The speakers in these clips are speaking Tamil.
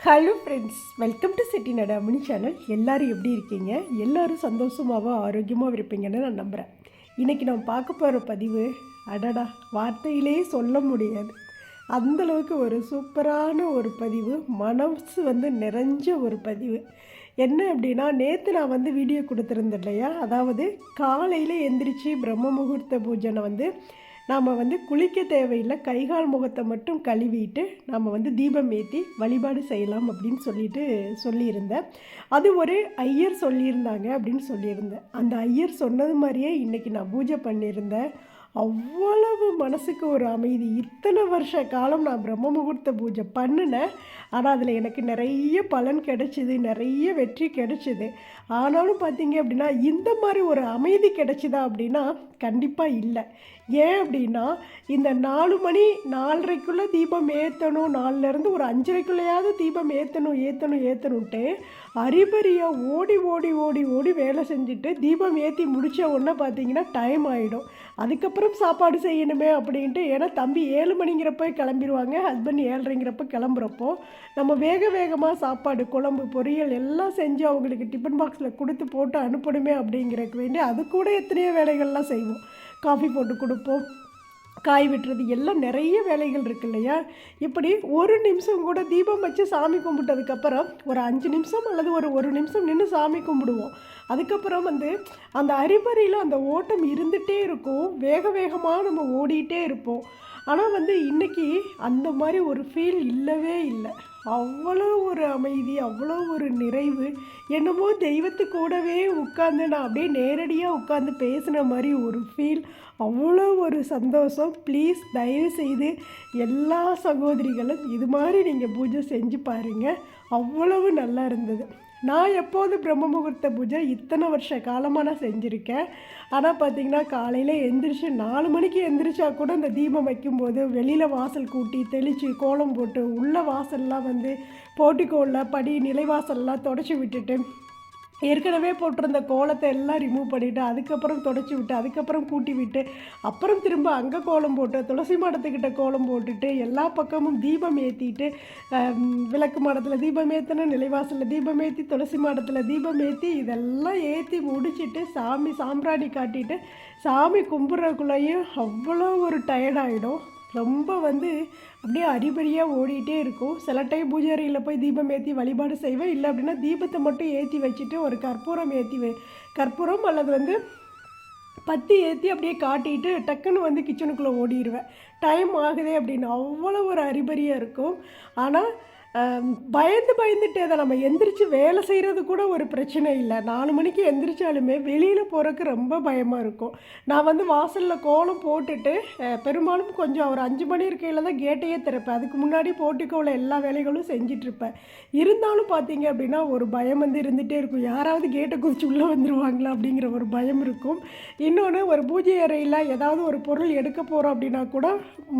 ஹலோ ஃப்ரெண்ட்ஸ் வெல்கம் டு சிட்டி நடாமணி சேனல் எல்லோரும் எப்படி இருக்கீங்க? எல்லோரும் சந்தோஷமாகவும் ஆரோக்கியமாகவும் இருப்பீங்கன்னு நான் நம்புகிறேன் இன்றைக்கி நான் பார்க்க போகிற பதிவு அடடா வார்த்தையிலே சொல்ல முடியாது. அந்தளவுக்கு ஒரு சூப்பரான ஒரு பதிவு மனசு வந்து நிறைஞ்ச ஒரு பதிவு. என்ன அப்படின்னா நேற்று நான் வந்து வீடியோ கொடுத்துருந்தேன் இல்லையா? அதாவது காலையில் எந்திரிச்சு பிரம்ம முகூர்த்த பூஜனை வந்து நாம் வந்து குளிக்க தேவையில்லை கைகால் முகத்தை மட்டும் கழுவிட்டு நாம் வந்து தீபம் ஏற்றி வழிபாடு செய்யலாம் அப்படின்னு சொல்லிட்டு சொல்லியிருந்தேன். அது ஒரு ஐயர் சொல்லியிருந்தாங்க அப்படின்னு சொல்லியிருந்தேன். அந்த ஐயர் சொன்னது மாதிரியே இன்றைக்கி நான் பூஜை பண்ணியிருந்தேன். அவ்வளவு மனசுக்கு ஒரு அமைதி. இத்தனை வருஷ காலம் நான் பிரம்ம முகூர்த்த பூஜை பண்ணினேன். ஆனால் அதில் எனக்கு நிறைய பலன் கிடைச்சிது நிறைய வெற்றி கிடைச்சிது. ஆனாலும் பார்த்தீங்க அப்படின்னா இந்த மாதிரி ஒரு அமைதி கிடைச்சிதா அப்படின்னா கண்டிப்பாக இல்லை. ஏன் அப்படின்னா இந்த நாலு மணி நாலரைக்குள்ளே தீபம் ஏற்றணும் நாலுலேருந்து ஒரு அஞ்சரைக்குள்ளேயாவது தீபம் ஏற்றணும் ஏற்றணும் ஏற்றணுன்ட்டு அரிபரியாக ஓடி ஓடி ஓடி ஓடி வேலை செஞ்சுட்டு தீபம் ஏற்றி முடித்த உடனே பார்த்தீங்கன்னா டைம் ஆகிடும் அதுக்கப்புறம் சாப்பாடு செய்யணுமே அப்படின்ட்டு ஏன்னா தம்பி ஏழு மணிங்கிறப்ப கிளம்பிடுவாங்க ஹஸ்பண்ட் ஏழரைங்கிறப்ப கிளம்புறப்போ நம்ம வேக வேகமாக சாப்பாடு குழம்பு பொரியல் எல்லாம் செஞ்சு அவங்களுக்கு டிஃபன் பாக்ஸில் கொடுத்து போட்டு அனுப்பணுமே அப்படிங்கிறதுக்கு வேண்டி அது கூட எத்தனையோ வேலைகள்லாம் செய்வோம். காஃபி போட்டு கொடுப்போம் காய் வெட்டுறது எல்லாம் நிறைய வேலைகள் இருக்கு இல்லையா? இப்படி ஒரு நிமிஷம் கூட தீபம் வச்சு சாமி கும்பிட்டதுக்கப்புறம் ஒரு அஞ்சு நிமிஷம் அல்லது ஒரு ஒரு நிமிஷம் நின்று சாமி கும்பிடுவோம். அதுக்கப்புறம் வந்து அந்த அரிபரியில் அந்த ஓட்டம் இருந்துகிட்டே இருக்கும். வேக வேகமாக நம்ம ஓடிட்டே இருப்போம். ஆனால் வந்து இன்றைக்கி அந்த மாதிரி ஒரு ஃபீல் இல்லவே இல்லை. அவ்வளோ ஒரு அமைதி அவ்வளோ ஒரு நிறைவு. என்னமோ தெய்வத்து கூடவே உட்காந்து நான் அப்படியே நேரடியாக உட்காந்து பேசின மாதிரி ஒரு ஃபீல் அவ்வளோ ஒரு சந்தோஷம். ப்ளீஸ் தயவு செய்து எல்லா சகோதரிகளும் இது மாதிரி நீங்கள் பூஜை செஞ்சு பாருங்கள் அவ்வளவு நல்லா இருந்தது. நான் எப்போது பிரம்ம முகூர்த்த பூஜை இத்தனை வருஷ காலமாக நான் செஞ்சுருக்கேன். ஆனால் பார்த்தீங்கன்னா காலையில் எந்திரிச்சு நாலு மணிக்கு எந்திரிச்சா கூட இந்த தீபம் வைக்கும்போது வெளியில் வாசல் கூட்டி தெளித்து கோலம் போட்டு உள்ள வாசல்லாம் வந்து போட்டிக்கோளில் படி நிலைவாசல்லாம் தொடச்சி விட்டுட்டு ஏற்கனவே போட்டிருந்த கோலத்தை எல்லாம் ரிமூவ் பண்ணிவிட்டு அதுக்கப்புறம் தொடச்சி விட்டு அதுக்கப்புறம் கூட்டி விட்டு அப்புறம் திரும்ப அங்கே கோலம் போட்டு துளசி மாடத்துக்கிட்ட கோலம் போட்டுட்டு எல்லா பக்கமும் தீபம் ஏற்றிட்டு விளக்கு மாடத்தில் தீபம் ஏற்றின நிலைவாசலில் தீபம் ஏற்றி துளசி மாடத்தில் தீபம் ஏற்றி இதெல்லாம் ஏற்றி முடிச்சிட்டு சாமி சாம்பிராணி காட்டிட்டு சாமி கும்பிட்றதுக்குள்ளேயும் அவ்வளோ ஒரு டயர்டாகிடும் ரொம்ப வந்து அப்படியே அரிபரியாக ஓடிட்டே இருக்கும். சில டைம் பூஜை அறையில் போய் தீபம் ஏற்றி வழிபாடு செய்வேன். இல்லை அப்படின்னா தீபத்தை மட்டும் ஏற்றி வச்சுட்டு ஒரு கற்பூரம் ஏற்றி வை கற்பூரம் அல்லது வந்து பத்தி ஏற்றி அப்படியே காட்டிட்டு டக்குன்னு வந்து கிச்சனுக்குள்ளே ஓடிடுவேன் டைம் ஆகுதே அப்படின்னு அவ்வளோ ஒரு அரிபரியாக இருக்கும். ஆனால் பயந்து பயந்துட்டு அதை நம்ம எந்திரிச்சு வேலை செய்கிறது கூட ஒரு பிரச்சனை இல்லை. நாலு மணிக்கு எந்திரிச்சாலுமே வெளியில் போகிறதுக்கு ரொம்ப பயமாக இருக்கும். நான் வந்து வாசலில் கோலம் போட்டுட்டு பெரும்பாலும் கொஞ்சம் ஒரு அஞ்சு மணி இருக்கையில் தான் கேட்டையே திறப்பேன். அதுக்கு முன்னாடி போட்டிக்கோவில் எல்லா வேலைகளும் செஞ்சிட்ருப்பேன் இருந்தாலும் பார்த்தீங்க அப்படின்னா ஒரு பயம் வந்து இருந்துகிட்டே இருக்கும். யாராவது கேட்டை குதிச்சு உள்ளே வந்துடுவாங்களா அப்படிங்கிற ஒரு பயம் இருக்கும். இன்னொன்று ஒரு பூஜை அறையில் ஏதாவது ஒரு பொருள் எடுக்க போகிறோம் அப்படின்னா கூட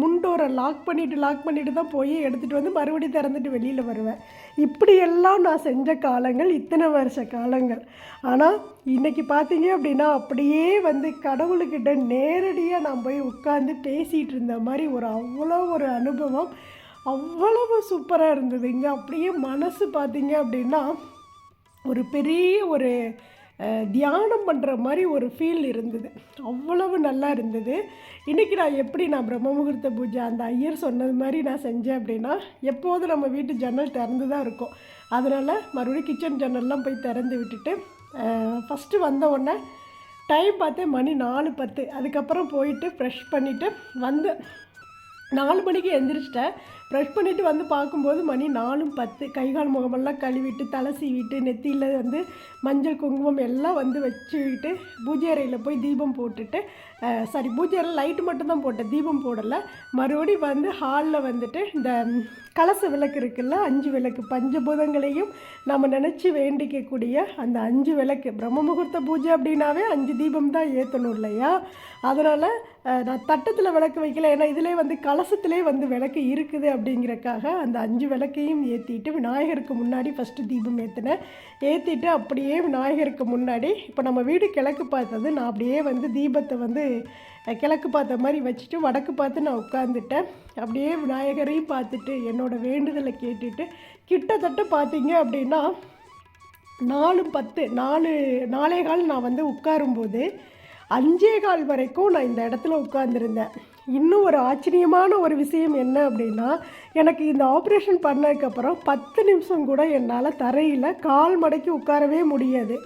முன்டோரை லாக் பண்ணிவிட்டு லாக் பண்ணிவிட்டு தான் போய் எடுத்துகிட்டு வந்து மறுபடியும் திறந்துட்டு வெளியில் வருவேன். இப்படியெல்லாம் நான் செஞ்ச காலங்கள் இத்தனை வருஷ காலங்கள். ஆனால் இன்றைக்கி பார்த்தீங்க அப்படின்னா அப்படியே வந்து கடவுளுக்கிட்ட நேரடியாக நான் போய் உட்காந்து பேசிகிட்டு இருந்த மாதிரி ஒரு அவ்வளோ ஒரு அனுபவம். அவ்வளவு சூப்பராக இருந்தது இங்கே அப்படியே மனசு பார்த்தீங்க அப்படின்னா ஒரு பெரிய ஒரு தியானம் பண்ணுற மாதிரி ஒரு ஃபீல் இருந்தது. அவ்வளவு நல்லா இருந்தது. இன்றைக்கி நான் எப்படி நான் பிரம்ம முகூர்த்த பூஜை அந்த ஐயர் சொன்னது மாதிரி நான் செஞ்சேன் அப்படின்னா எப்போதும் நம்ம வீட்டு ஜன்னல் திறந்து தான் இருக்கும். அதனால் மறுபடியும் கிச்சன் ஜன்னல்லாம் போய் திறந்து விட்டுட்டு ஃபஸ்ட்டு வந்த உடனே டைம் பார்த்து மணி நாலு பத்து. அதுக்கப்புறம் போயிட்டு ஃப்ரெஷ் பண்ணிவிட்டு வந்து நாலு மணிக்கு எழுந்திரிச்சிட்டேன் ப்ரஷ் பண்ணிவிட்டு வந்து பார்க்கும்போது மணி நாலும் பத்து. கைகால் முகமெல்லாம் கழுவிட்டு தலை சீவிட்டு நெத்தியில் வந்து மஞ்சள் குங்குமம் எல்லாம் வந்து வச்சுக்கிட்டு பூஜை அறையில் போய் தீபம் போட்டுட்டு சாரி பூஜை அறையில் லைட்டு மட்டும்தான் போட்டேன். தீபம் போடலை. மறுபடி வந்து ஹாலில் வந்துட்டு இந்த கலச விளக்கு இருக்குல்ல அஞ்சு விளக்கு பஞ்சபூதங்களையும் நம்ம நினச்சி வேண்டிக்கக்கூடிய அந்த அஞ்சு விளக்கு. பிரம்ம முகூர்த்த பூஜை அப்படின்னாவே அஞ்சு தீபம் தான் ஏற்றணும் இல்லையா? அதனால் நான் தட்டத்தில் விளக்கு வைக்கல. ஏன்னா இதிலே வந்து கலசத்திலே வந்து விளக்கு இருக்குது அப்படிங்கிறக்காக அந்த அஞ்சு விளக்கையும் ஏற்றிட்டு விநாயகருக்கு முன்னாடி ஃபஸ்ட்டு தீபம் ஏற்றினேன் ஏற்றிட்டு அப்படியே விநாயகருக்கு முன்னாடி இப்போ நம்ம வீடு கிழக்கு பார்த்தது நான் அப்படியே வந்து தீபத்தை வந்து கிழக்கு பார்த்த மாதிரி வச்சுட்டு வடக்கு பார்த்து நான் உட்காந்துட்டேன் அப்படியே விநாயகரையும் பார்த்துட்டு என்னோடய வேண்டுதலை கேட்டுட்டு கிட்டத்தட்ட பார்த்தீங்க அப்படின்னா நாலு பத்து நாலு நாலே கால் நான் வந்து உட்காரும்போது அஞ்சே கால் வரைக்கும் நான் இந்த இடத்துல உட்காந்துருந்தேன் இன்னும் ஒரு ஆச்சரியமான ஒரு விஷயம் என்ன அப்படின்னா எனக்கு இந்த ஆப்ரேஷன் பண்ணதுக்கப்புறம் பத்து நிமிஷம் கூட என்னால் தரையில் கால் மடக்கி உட்காரவே முடியாது.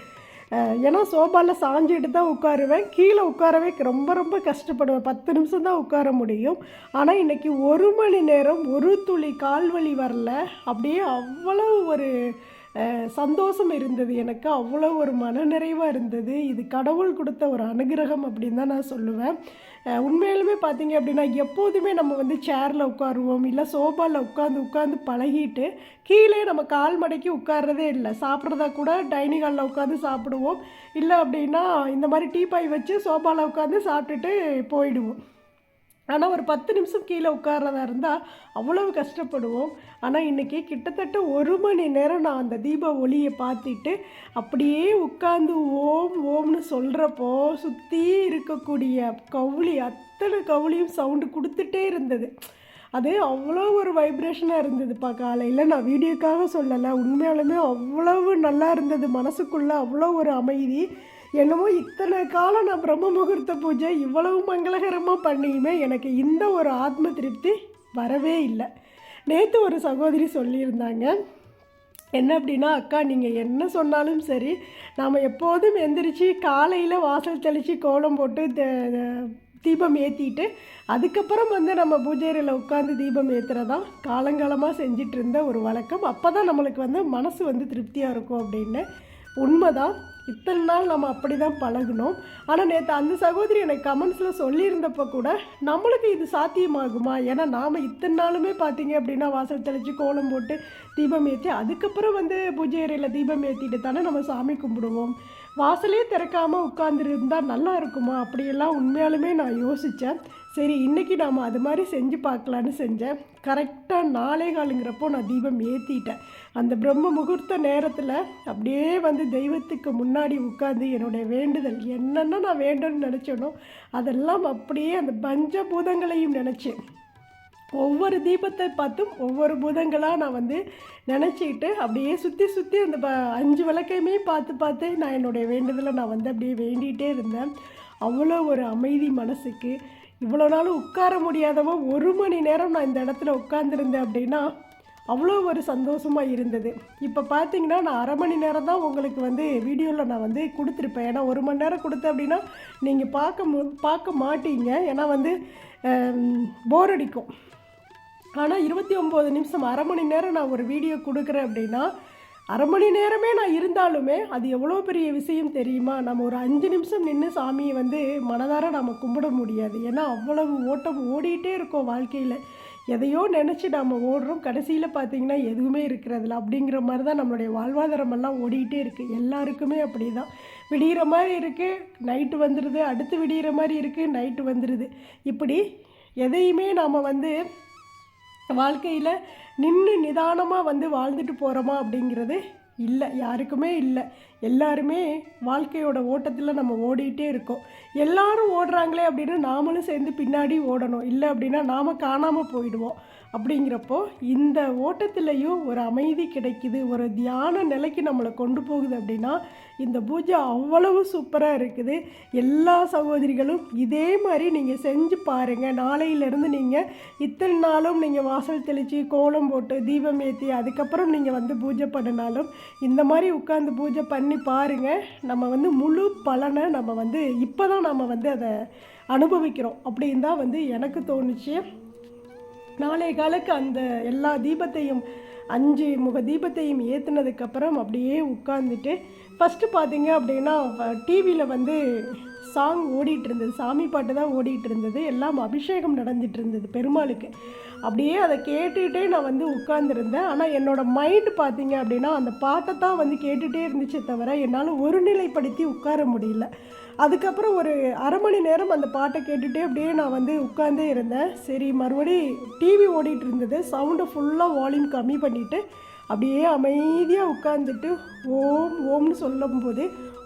ஏன்னா சோபாவில் சாஞ்சிட்டு தான் உட்காருவேன். கீழே உட்காரவே ரொம்ப ரொம்ப கஷ்டப்படுவேன். பத்து நிமிஷம் தான் உட்கார முடியும். ஆனால் இன்றைக்கி ஒரு மணி நேரம் ஒரு துளி கால் வலி வரல. அப்படியே அவ்வளோ ஒரு சந்தோஷம் இருந்தது. எனக்கு அவ்வளோ ஒரு மனநிறைவாக இருந்தது. இது கடவுள் கொடுத்த ஒரு அனுகிரகம் அப்படின்னு தான் நான் சொல்லுவேன். உண்மையிலுமே பார்த்தீங்க அப்படின்னா எப்போதுமே நம்ம வந்து சேரில் உட்காருவோம். இல்லை சோஃபாவில் உட்காந்து உட்காந்து பழகிட்டு கீழே நம்ம கால் மடக்கி உட்கார்றதே இல்லை. சாப்பிட்றதா கூட டைனிங் ஹாலில் உட்காந்து சாப்பிடுவோம். இல்லை அப்படின்னா இந்த மாதிரி டீ பாய் வச்சு சோஃபாவில் உட்காந்து சாப்பிட்டுட்டு போயிடுவோம். ஆனால் ஒரு பத்து நிமிஷம் கீழே உட்கார்றதா இருந்தால் அவ்வளவு கஷ்டப்படுவோம். ஆனால் இன்றைக்கி கிட்டத்தட்ட ஒரு மணி நேரம் நான் அந்த தீப ஒளியை பார்த்துட்டு அப்படியே உட்காந்து ஓம் ஓம்னு சொல்கிறப்போ சுற்றி இருக்கக்கூடிய கவுளி அத்தனை கவுளியும் சவுண்டு கொடுத்துட்டே இருந்தது. அது அவ்வளோ ஒரு வைப்ரேஷனாக இருந்ததுப்பா காலையில். நான் வீடியோக்காக சொல்லலை உண்மையாலுமே அவ்வளவு நல்லா இருந்தது. மனசுக்குள்ளே அவ்வளோ ஒரு அமைதி. என்னமோ இத்தனை காலம் நான் பிரம்ம முகூர்த்த பூஜை இவ்வளவு மங்களகரமாக பண்ணியுமே எனக்கு இந்த ஒரு ஆத்ம திருப்தி வரவே இல்லை. நேற்று ஒரு சகோதரி சொல்லியிருந்தாங்க. என்ன அப்படின்னா அக்கா நீங்கள் என்ன சொன்னாலும் சரி நாம் எப்போதும் எந்திரிச்சு காலையில் வாசல் தெளித்து கோலம் போட்டு த- தீபம் ஏற்றிட்டு அதுக்கப்புறம் வந்து நம்ம பூஜையில் உட்காந்து தீபம் ஏற்றுறதா காலங்காலமாக செஞ்சிட்டு இருந்த ஒரு வழக்கம். அப்போ தான் நம்மளுக்கு வந்து மனசு வந்து திருப்தியாக இருக்கும் அப்படின்னு. உண்மைதான். இத்தனை நாள் நம்ம அப்படி தான் பழகினோம். ஆனால் நேற்று அந்த சகோதரி எனக்கு கமெண்ட்ஸில் சொல்லியிருந்தப்போ கூட நம்மளுக்கு இது சாத்தியமாகுமா? ஏன்னா நாம் இத்தனை நாளுமே பார்த்தீங்க அப்படின்னா வாசல் தெளித்து கோலம் போட்டு தீபம் ஏற்றி அதுக்கப்புறம் வந்து பூஜை அறையில் தீபம் ஏற்றிட்டு தானே நம்ம சாமி கும்பிடுவோம். வாசலே திறக்காமல் உட்காந்துருந்தா நல்லா இருக்குமா? அப்படியெல்லாம் உண்மையாலுமே நான் யோசித்தேன் சரி இன்றைக்கி நாம் அது மாதிரி செஞ்சு பார்க்கலான்னு செஞ்சேன். கரெக்டாக நாளே காலுங்கிறப்போ நான் தீபம் ஏற்றிட்டேன் அந்த பிரம்ம முகூர்த்த நேரத்தில் அப்படியே வந்து தெய்வத்துக்கு முன்னாடி உட்காந்து என்னுடைய வேண்டுதல் என்னென்ன நான் வேண்டும்னு நினச்சேனோ அதெல்லாம் அப்படியே அந்த பஞ்சபூதங்களையும் நினச்சேன் ஒவ்வொரு தீபத்தை பார்த்தும் ஒவ்வொரு பூதங்களாக நான் வந்து நினச்சிக்கிட்டு அப்படியே சுற்றி சுற்றி அந்த ப அஞ்சு விளக்கையுமே பார்த்து பார்த்து நான் என்னுடைய வேண்டுதலை நான் வந்து அப்படியே வேண்டிகிட்டே இருந்தேன். அவ்வளோ ஒரு அமைதி மனசுக்கு. இவ்வளோ நாள் உட்கார முடியாதவோ ஒரு மணி நேரம் நான் இந்த இடத்துல உட்காந்துருந்தேன் அப்படின்னா அவ்வளோ ஒரு சந்தோஷமாக இருந்தது. இப்போ பார்த்தீங்கன்னா நான் அரை மணி நேரம் தான் உங்களுக்கு வந்து வீடியோவில் நான் வந்து கொடுத்துருப்பேன். ஏன்னா ஒரு மணி நேரம் கொடுத்தேன் அப்படின்னா நீங்கள் பார்க்க மு பார்க்க மாட்டீங்க. ஏன்னா வந்து போர் அடிக்கும். ஆனால் இருபத்தி ஒம்பது நிமிஷம் அரை மணி நேரம் நான் ஒரு வீடியோ கொடுக்குறேன் அப்படின்னா அரை மணி நேரமே நான் இருந்தாலுமே அது எவ்வளோ பெரிய விஷயம் தெரியுமா? நம்ம ஒரு அஞ்சு நிமிஷம் நின்று சாமியை வந்து மனதார நம்ம கும்பிட முடியாது. ஏன்னா அவ்வளவு ஓட்டம் ஓடிட்டே இருக்கோம் வாழ்க்கையில். எதையோ நினச்சி நம்ம ஓடுறோம். கடைசியில் பார்த்தீங்கன்னா எதுவுமே இருக்கிறதில்ல. அப்படிங்கிற மாதிரி தான் நம்மளுடைய வாழ்வாதாரமெல்லாம் ஓடிக்கிட்டே இருக்குது எல்லாருக்குமே அப்படி தான் விடிகிற மாதிரி இருக்குது நைட்டு வந்துடுது அடுத்து விடிகிற மாதிரி இருக்குது நைட்டு வந்துடுது இப்படி எதையுமே நாம் வந்து வாழ்க்கையில் நின்று நிதானமாக வந்து வாழ்ந்துட்டு போகிறோமா அப்படிங்கிறது இல்லை யாருக்குமே இல்லை. எல்லாருமே வாழ்க்கையோட ஓட்டத்தில் நம்ம ஓடிட்டே இருக்கோம். எல்லாரும் ஓடுறாங்களே அப்படின்னு நாமளும் சேர்ந்து பின்னாடி ஓடணும். இல்லை அப்படின்னா நாம் காணாமல் போயிடுவோம். அப்படிங்கிறப்போ இந்த ஓட்டத்திலையும் ஒரு அமைதி கிடைக்குது ஒரு தியான நிலைக்கு நம்மளை கொண்டு போகுது அப்படின்னா இந்த பூஜை அவ்வளவு சூப்பராக இருக்குது. எல்லா சகோதரிகளும் இதே மாதிரி நீங்கள் செஞ்சு பாருங்கள் நாளையிலேருந்து நீங்கள் இத்தனை நாளும் நீங்கள் வாசல் தெளித்து கோலம் போட்டு தீபம் ஏற்றி அதுக்கப்புறம் நீங்கள் வந்து பூஜை பண்ணினாலும் இந்த மாதிரி உட்காந்து பூஜை பண்ணி பாருங்கள் நம்ம வந்து முழு பலனை நம்ம வந்து இப்போ தான் நம்ம வந்து அதை அனுபவிக்கிறோம். அப்படின்னு தான் வந்து எனக்கு தோணுச்சு. நாளைய காலுக்கு அந்த எல்லா தீபத்தையும் அஞ்சு முக தீபத்தையும் ஏற்றுனதுக்கப்புறம் அப்படியே உட்காந்துட்டு ஃபஸ்ட்டு பார்த்தீங்க அப்படின்னா டிவியில் வந்து சாங் ஓடிட்டு இருந்தது. சாமி பாட்டு தான் ஓடிட்டு இருந்தது. எல்லாம் அபிஷேகம் நடந்துட்டு இருந்தது பெருமாளுக்கு. அப்படியே அதை கேட்டுகிட்டே நான் வந்து உட்காந்துருந்தேன் ஆனால் என்னோடய மைண்டு பார்த்தீங்க அப்படின்னா அந்த பாட்டை தான் வந்து கேட்டுகிட்டே இருந்துச்சே தவிர என்னால் ஒருநிலைப்படுத்தி உட்கார முடியல. அதுக்கப்புறம் ஒரு அரை மணி நேரம் அந்த பாட்டை கேட்டுகிட்டே அப்படியே நான் வந்து உட்காந்தே இருந்தேன். சரி மறுபடி டிவி ஓடிட்டு இருந்தது. சவுண்டை ஃபுல்லாக வால்யூம் கம்மி பண்ணிவிட்டு அப்படியே அமைதியாக உட்காந்துட்டு ஓம் ஓம்னு சொல்லும்போது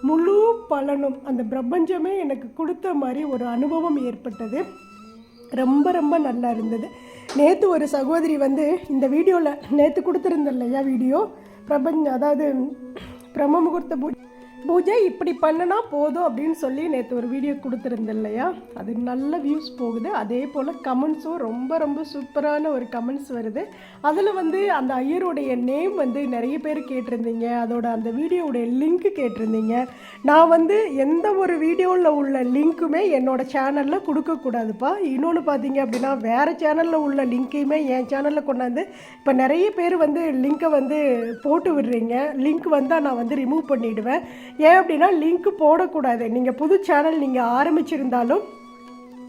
முழு பலனும் அந்த பிரபஞ்சமே எனக்கு கொடுத்த மாதிரி ஒரு அனுபவம் ஏற்பட்டது. ரொம்ப ரொம்ப நல்லா இருந்தது. நேற்று ஒரு சகோதரி வந்து இந்த வீடியோவில் நேற்று கொடுத்துருந்தேன் இல்லையா வீடியோ? பிரபஞ்ச அதாவது பிரம்ம முகூர்த்த பூ பூஜை இப்படி பண்ணினா போதும் அப்படின்னு சொல்லி நேற்று ஒரு வீடியோ கொடுத்துருந்தேன் இல்லையா? அது நல்ல வியூஸ் போகுது. அதே போல் கமெண்ட்ஸும் ரொம்ப ரொம்ப சூப்பரான ஒரு கமெண்ட்ஸ் வருது. அதில் வந்து அந்த ஐயருடைய நேம் வந்து நிறைய பேர் கேட்டிருந்தீங்க. அதோட அந்த வீடியோவுடைய லிங்க் கேட்டிருந்தீங்க. நான் வந்து எந்த ஒரு வீடியோவில் உள்ள லிங்க்குமே என்னோடய சேனலில் கொடுக்கக்கூடாதுப்பா இன்னொன்று பார்த்தீங்க அப்படின்னா வேறு சேனலில் உள்ள லிங்க்கையுமே என் சேனலில் கொண்டாந்து இப்போ நிறைய பேர் வந்து லிங்க்கை வந்து போட்டு விடுறீங்க. லிங்க் வந்தால் நான் வந்து ரிமூவ் பண்ணிவிடுவேன் ஏன் அப்படின்னா லிங்க் போடக்கூடாது. நீங்கள் புது சேனல் நீங்கள் ஆரம்பிச்சிருந்தாலும்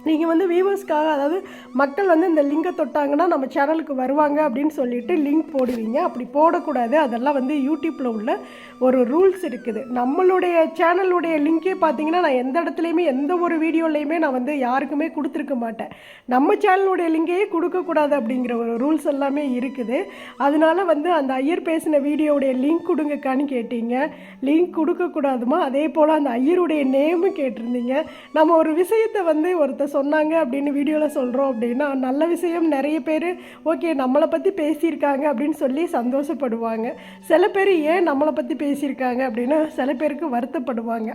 நீங்கள் வந்து வியூவர்ஸ்க்காக அதாவது மக்கள் வந்து இந்த லிங்கை தொட்டாங்கன்னா நம்ம சேனலுக்கு வருவாங்க அப்படின்னு சொல்லிட்டு லிங்க் போடுவீங்க. அப்படி போடக்கூடாது. அதெல்லாம் வந்து யூடியூப்பில் உள்ள ஒரு ரூல்ஸ் இருக்குது. நம்மளுடைய சேனலுடைய லிங்கே பார்த்தீங்கன்னா நான் எந்த இடத்துலையுமே எந்த ஒரு வீடியோலையுமே நான் வந்து யாருக்குமே கொடுத்துருக்க மாட்டேன். நம்ம சேனலுடைய லிங்கையே கொடுக்கக்கூடாது அப்படிங்கிற ஒரு ரூல்ஸ் எல்லாமே இருக்குது. அதனால வந்து அந்த ஐயர் பேசின வீடியோவுடைய லிங்க் கொடுங்கக்கான்னு கேட்டீங்க. லிங்க் கொடுக்கக்கூடாதுமா? அதே போல் அந்த ஐயருடைய நேமும் கேட்டிருந்தீங்க. நம்ம ஒரு விஷயத்தை வந்து ஒருத்தர் சொன்னாங்க அப்படின்னு வீடியோவில் சொல்கிறோம் அப்படின்னா நல்ல விஷயம் நிறைய பேர் ஓகே நம்மளை பற்றி பேசியிருக்காங்க அப்படின்னு சொல்லி சந்தோஷப்படுவாங்க. சில பேர் ஏன் நம்மளை பற்றி பேசியிருக்காங்க அப்படின்னு சில பேருக்கு வருத்தப்படுவாங்க.